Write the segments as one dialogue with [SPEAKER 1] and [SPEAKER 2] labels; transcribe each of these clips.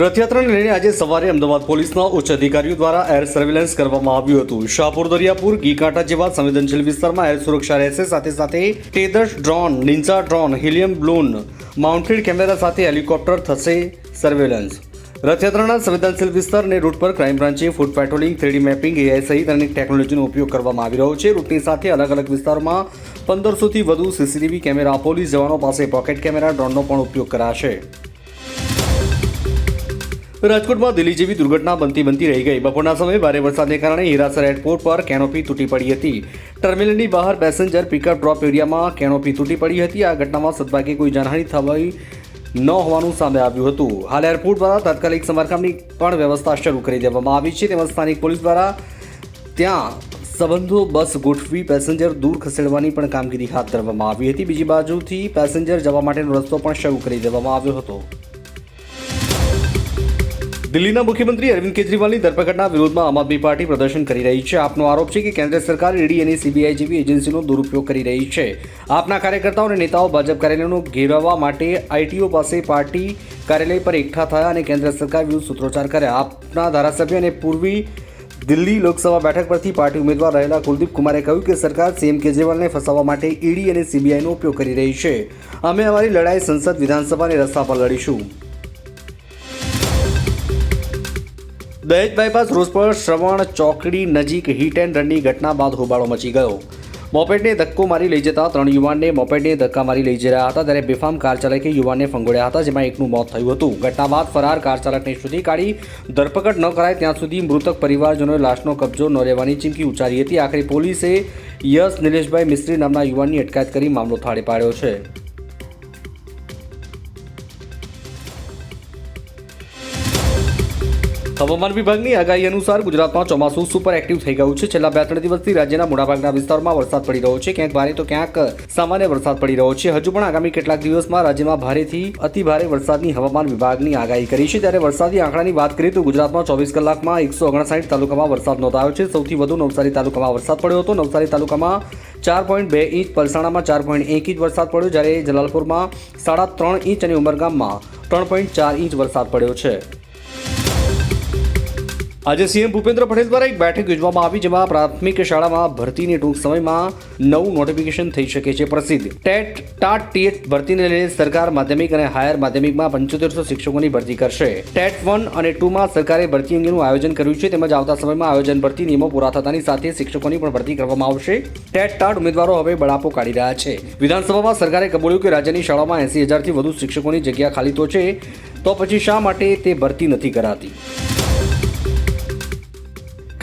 [SPEAKER 1] રથયાત્રાને લઈને આજે સવારે અમદાવાદ પોલીસના ઉચ્ચ અધિકારીઓ દ્વારા એર સર્વેલન્સ કરવામાં આવ્યું હતું. શાહપુર, દરિયાપુર ગીકાંટા જેવા સંવેદનશીલ વિસ્તારમાં એર સુરક્ષા રહેશે. સાથે સાથે તેદર્શ drone ninja drone, helium balloon, mounted camera સાથે હેલિકોપ્ટર થશે સર્વેલન્સ. રથયાત્રાના સંવેદનશીલ વિસ્તાર અને રૂટ પર crime બ્રાન્ચે foot patrolling, three D mapping, AI સહિત અનેક ટેકનોલોજીનો ઉપયોગ કરવામાં આવી રહ્યો છે. રૂટની સાથે અલગ અલગ વિસ્તારમાં પંદરસોથી વધુ સીસીટીવી કેમેરા પોલીસ જવાનો પાસે પોકેટ કેમેરા, ડ્રોનનો પણ ઉપયોગ કરાશે. રાજકોટમાં દિલ્હી જેવી દુર્ઘટના બનતી બનતી રહી ગઈ. બપોરના સમયે ભારે વરસાદને કારણે હીરાસર એરપોર્ટ પર કેનોપી તૂટી પડી હતી. ટર્મિનલની બહાર પેસેન્જર પિકઅપ ડ્રોપ એરિયામાં કેનોપી તૂટી પડી હતી. આ ઘટનામાં સદભાગ્યે કોઈ જાનહાની થવાઈ ન હોવાનું સામે આવ્યું હતું. હાલ એરપોર્ટ દ્વારા તાત્કાલિક સમારકામની પણ વ્યવસ્થા શરૂ કરી દેવામાં આવી છે. તેમજ સ્થાનિક પોલીસ દ્વારા ત્યાં સંબંધો બસ ગોઠવી પેસેન્જર દૂર ખસેડવાની પણ કામગીરી હાથ ધરવામાં આવી હતી. બીજી બાજુથી પેસેન્જર જવા માટેનો રસ્તો પણ શરૂ કરી દેવામાં આવ્યો હતો. દિલ્હીના મુખ્યમંત્રી અરવિંદ કેજરીવાલની ધરપકડના વિરોધમાં આમ આદમી પાર્ટી પ્રદર્શન કરી રહી છે. આપનો આરોપ છે કે કેન્દ્ર સરકાર ઈડી અને સીબીઆઈ જેવી એજન્સીનો દુરુપયોગ કરી રહી છે. આપના કાર્યકર્તાઓ અને નેતાઓ ભાજપ કાર્યાલયનો ઘેરાવવા માટે આઈટીઓ પાસે પાર્ટી કાર્યાલય પર એકઠા થયા અને કેન્દ્ર સરકાર વિરુદ્ધ સૂત્રોચ્ચાર કર્યા. આપના ધારાસભ્ય અને પૂર્વી દિલ્હી લોકસભા બેઠક પરથી પાર્ટી ઉમેદવાર રહેલા કુલદીપ કુમારે કહ્યું કે સરકાર સીએમ કેજરીવાલને ફસાવવા માટે ઈડી અને સીબીઆઈનો ઉપયોગ કરી રહી છે. અમે અમારી લડાઈ સંસદ વિધાનસભા અને રસ્તા પર લડીશું. દહેજ બાયપાસ રોડ પર શ્રવણ ચોકડી નજીક હિટ એન્ડ રનની ઘટના બાદ હોબાળો મચી ગયો. મોપેડને ધક્કો મારી લઈ જતા ત્રણ યુવાનને મોપેડને ધક્કા મારી લઈ જઈ રહ્યા હતા ત્યારે બેફામ કાર ચાલકે યુવાનને ફંગોળ્યા હતા, જેમાં એકનું મોત થયું હતું. ઘટના બાદ ફરાર કાર ચાલકને શોધી કાઢી, ધરપકડ ન કરાય ત્યાં સુધી મૃતક પરિવારજનોએ લાશનો કબજો ન લેવાની ચીમકી ઉચ્ચારી હતી. આખરે પોલીસે યશ નિલેશભાઈ મિસ્ત્રી નામના યુવાનની અટકાયત કરી મામલો થાળે પાડ્યો છે. હવામાન વિભાગની આગાહી અનુસાર ગુજરાતમાં ચોમાસું સુપર એક્ટિવ થઈ ગયું છે. છેલ્લા બે ત્રણ દિવસથી રાજ્યના મોટાભાગના વિસ્તારોમાં વરસાદ પડી રહ્યો છે. ક્યાંક ભારે તો ક્યાંક સામાન્ય વરસાદ પડી રહ્યો છે. હજુ પણ આગામી કેટલાક દિવસમાં રાજ્યમાં ભારેથી અતિ ભારે વરસાદની હવામાન વિભાગની આગાહી કરી છે. ત્યારે વરસાદી આંકડાની વાત કરીએ તો ગુજરાતમાં ચોવીસ કલાકમાં એકસો ઓગણસાઠ તાલુકામાં વરસાદ નોંધાયો છે. સૌથી વધુ નવસારી તાલુકામાં વરસાદ પડ્યો હતો. નવસારી તાલુકામાં ચાર પોઈન્ટ બે ઇંચ, પલસાણામાં ચાર પોઈન્ટ એક ઇંચ વરસાદ પડ્યો. જ્યારે જલાલપુરમાં સાડા ત્રણ ઇંચ અને ઉમરગામમાં ત્રણ પોઈન્ટ ચાર ઇંચ વરસાદ પડ્યો છે. આજે સીએમ ભૂપેન્દ્ર પટેલ દ્વારા એક બેઠક યોજવામાં આવી જેમાં પ્રાથમિક શાળામાં ભરતીની ટૂંક સમયમાં નવું નોટિફિકેશન થઈ શકે છે પ્રસિદ્ધ. ટેટ, ટાટ, ટીએટ ભરતીને લઈને સરકાર માધ્યમિક અને હાયર માધ્યમિકમાં પંચોતેરસો શિક્ષકોની ભરતી કરશે. ટેટ વન અને ટુમાં સરકારે ભરતી અંગેનું આયોજન કર્યું છે તેમજ આવતા સમયમાં આયોજન ભરતી નિયમો પૂરા થતાની સાથે શિક્ષકોની પણ ભરતી કરવામાં આવશે. ટેટ, ટાટ ઉમેદવારો હવે બળાપો કાઢી રહ્યા છે. વિધાનસભામાં સરકારે કબૂલ્યું કે રાજ્યની શાળામાં એસી હજારથી વધુ શિક્ષકોની જગ્યા ખાલી તો છે, તો પછી શા માટે તે ભરતી નથી કરાતી?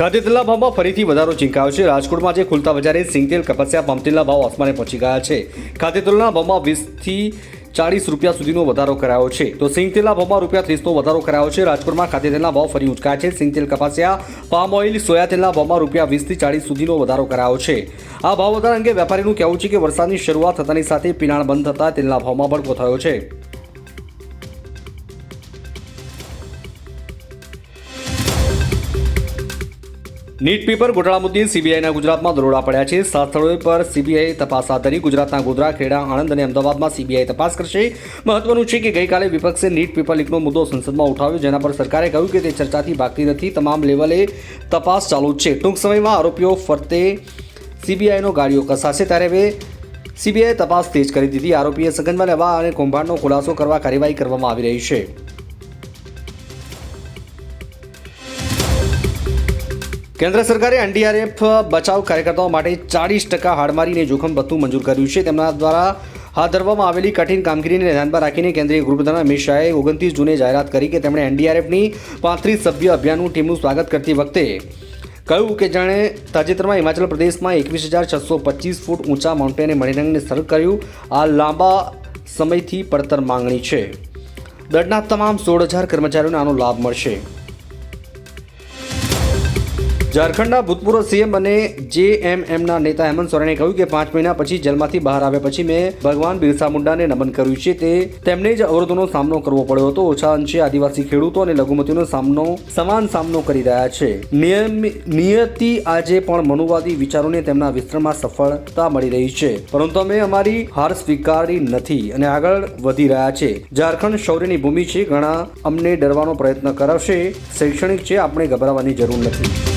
[SPEAKER 1] ખાદ્યતેલના ભાવમાં ફરીથી વધારો ચીંકાયો છે. રાજકોટમાં જે ખુલતા બજારે સિંગતેલ, કપાસિયા, પામતેલના ભાવ આસમાને પહોંચી ગયા છે. ખાદ્યતેલના ભાવમાં વીસથી ચાળીસ રૂપિયા સુધીનો વધારો કરાયો છે. તો સિંગતેલના ભાવમાં રૂપિયા ત્રીસનો વધારો કરાયો છે. રાજકોટમાં ખાદ્યતેલના ભાવ ફરી ઉંચકાયા છે. સિંગતેલ, કપાસિયા, પામ ઓઇલ સોયા તેલના ભાવમાં રૂપિયા વીસથી ચાળીસ સુધીનો વધારો કરાયો છે. આ ભાવ વધારા અંગે વેપારીનું કહેવું છે કે વરસાદની શરૂઆત થતાની સાથે પિણાણ બંધ થતાં તેલના ભાવમાં ભડકો થયો છે. નીટ પેપર ગોટાળા મુદ્દે સીબીઆઈના ગુજરાતમાં દરોડા પડ્યા છે. સાત સ્થળોએ પર સીબીઆઈ તપાસ હાથ ધરી ગુજરાતના ગોધરા, ખેડા, આણંદ અને અમદાવાદમાં સીબીઆઈ તપાસ કરશે. મહત્વનું છે કે ગઈકાલે વિપક્ષે નીટ પેપર લીકનો મુદ્દો સંસદમાં ઉઠાવ્યો, જેના પર સરકારે કહ્યું કે તે ચર્ચાથી ભાગતી નથી. તમામ લેવલે તપાસ ચાલુ છે. ટૂંક સમયમાં આરોપીઓ ફરતે સીબીઆઈનો ગાડીઓ કસાશે. ત્યારે હવે સીબીઆઈ તપાસ તેજ કરી દીધી. આરોપીએ સગનમાં લેવા અને કૌભાંડનો ખુલાસો કરવા કાર્યવાહી કરવામાં આવી રહી છે. કેન્દ્ર સરકારે એનડીઆરએફ બચાવ કાર્યકર્તાઓ માટે ચાળીસ ટકા હાડમારીને જોખમ ભથ્થું મંજૂર કર્યું છે. તેમના દ્વારા હાથ ધરવામાં આવેલી કઠિન કામગીરીને ધ્યાનમાં રાખીને કેન્દ્રીય ગૃહપ્રધાન અમિત શાહે ઓગણત્રીસ જૂને જાહેરાત કરી કે તેમણે એનડીઆરએફની પાંત્રીસ સભ્ય અભિયાનનું ટીમનું સ્વાગત કરતી વખતે કહ્યું કે જાણે તાજેતરમાં હિમાચલ પ્રદેશમાં એકવીસ હજાર છસો પચીસ ફૂટ ઊંચા માઉન્ટેને મણિરંગને સર કર્યું. આ લાંબા સમયથી પડતર માંગણી છે. દળના તમામ સોળ હજાર કર્મચારીઓને આનો લાભ મળશે. ઝારખંડના ભૂતપૂર્વ સીએમ અને જેએમએમના નેતા હેમંત સોરેને કહ્યું કે પાંચ મહિના પછી જેલમાંથી બહાર આવ્યા પછી મેં ભગવાન બિરસા મુંડાને નમન કર્યું છે. તે તેમને જ અવરોધોનો સામનો કરવો પડ્યો હતો. ઓછા અંશે આદિવાસી ખેડૂતો અને લઘુમતીનો સામનો સમાન સામનો કરી રહ્યા છે. નિયતિ આજે પણ મનુવાદી વિચારોને તેમના વિસ્તરણમાં સફળતા મળી રહી છે. પરંતુ અમે અમારી હાર સ્વીકારી નથી અને આગળ વધી રહ્યા છે. ઝારખંડ શૌર્યની ભૂમિ છે. ઘણા અમને ડરવાનો પ્રયત્ન કરાવશે. શૈક્ષણિક છે. આપણે ગભરાવાની જરૂર નથી.